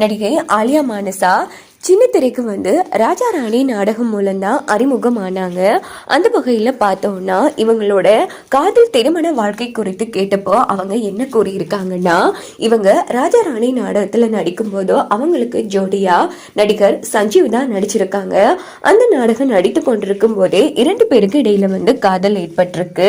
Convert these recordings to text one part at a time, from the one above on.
நடிகை ஆலியா மானசா சின்ன திரைக்கு வந்து ராஜா ராணி நாடகம் மூலம்தான் அறிமுகமானாங்க. அந்த வகையில் பார்த்தோம்னா இவங்களோட காதல் திருமண வாழ்க்கை குறித்து கேட்டப்போ அவங்க என்ன கூறியிருக்காங்கன்னா இவங்க ராஜா ராணி நாடகத்தில் நடிக்கும்போதோ அவங்களுக்கு ஜோடியா நடிகர் சஞ்சீவ் தான் நடிச்சிருக்காங்க. அந்த நாடகம் நடித்து கொண்டிருக்கும் போதே இரண்டு பேருக்கு இடையில வந்து காதல் ஏற்பட்டிருக்கு.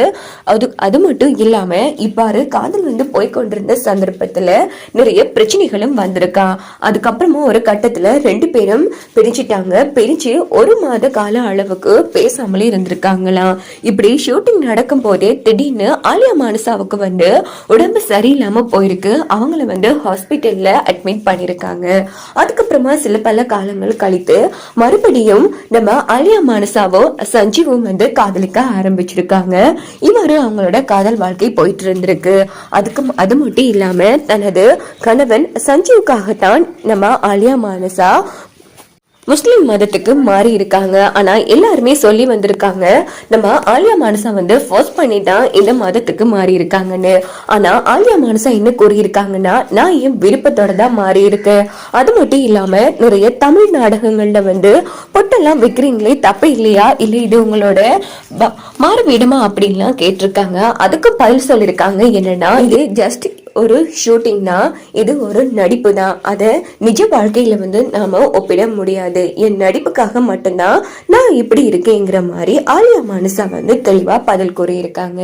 அது அது மட்டும் இல்லாமல் இவ்வாறு காதல் வந்து போய்க்கொண்டிருந்த சந்தர்ப்பத்தில் நிறைய பிரச்சனைகளும் வந்திருக்கா. அதுக்கப்புறமா ஒரு கட்டத்தில் ரெண்டு பேரும் பிரிஞ்சிட்டாங்க. பிரிஞ்சு ஒரு மாத கால அளவுக்கு பேசாமலே இருந்திருக்காங்களாம் இப்படி ஷூட்டிங் நடக்கும் போதே திடீர்னு ஆலியா மானசாவுக்கு வந்து உடம்பு சரியில்லாம போயிருக்கு. அவங்கள வந்து ஹாஸ்பிட்டல்ல அட்மிட் பண்ணிருக்காங்க அதுக்கப்புறமா சில பல காலங்கள் கழித்து மறுபடியும் நம்ம ஆலியா மானசாவோ சஞ்சீவும் வந்து காதலிக்க ஆரம்பிச்சிருக்காங்க. இவ்வாறு அவங்களோட காதல் வாழ்க்கை போயிட்டு இருந்திருக்கு. அதுக்கு அது மட்டும் இல்லாம தனது கணவன் சஞ்சீவுக்காகத்தான் நம்ம ஆலியா மானசா முஸ்லீம் மதத்துக்கு மாறி இருக்காங்க. ஆனா எல்லாருமே சொல்லி வந்திருக்காங்க. நம்ம ஆலியா மானசா வந்து ஃபோர்ஸ் பண்ணி தான் இந்த மதத்துக்கு மாறி இருக்காங்கன்னு. ஆனா ஆலியா மானசா என்ன கூறியிருக்காங்கன்னா நான் என் விருப்பத்தோட தான் மாறி இருக்கேன் அது மட்டும் இல்லாம நிறைய தமிழ் நாடகங்கள்ல வந்து பொட்டெல்லாம் விற்கிறீங்களே தப்பு இல்லையா? இல்ல இது உங்களோட மாறிவிடுமா அப்படின்லாம் கேட்டிருக்காங்க. அதுக்கு பதில் சொல்லியிருக்காங்க. என்னன்னா இது ஜஸ்ட் ஒரு ஷூட்டிங் தான் இது ஒரு நடிப்பு தான் அதை நிஜ வாழ்க்கையில வந்து நாம ஒப்பிட முடியாது. என் நடிப்புக்காக மட்டும்தான் நான் இப்படி இருக்கேங்கிற மாதிரி ஆலியா மானசா வந்து தெளிவா பதில் கூறியிருக்காங்க.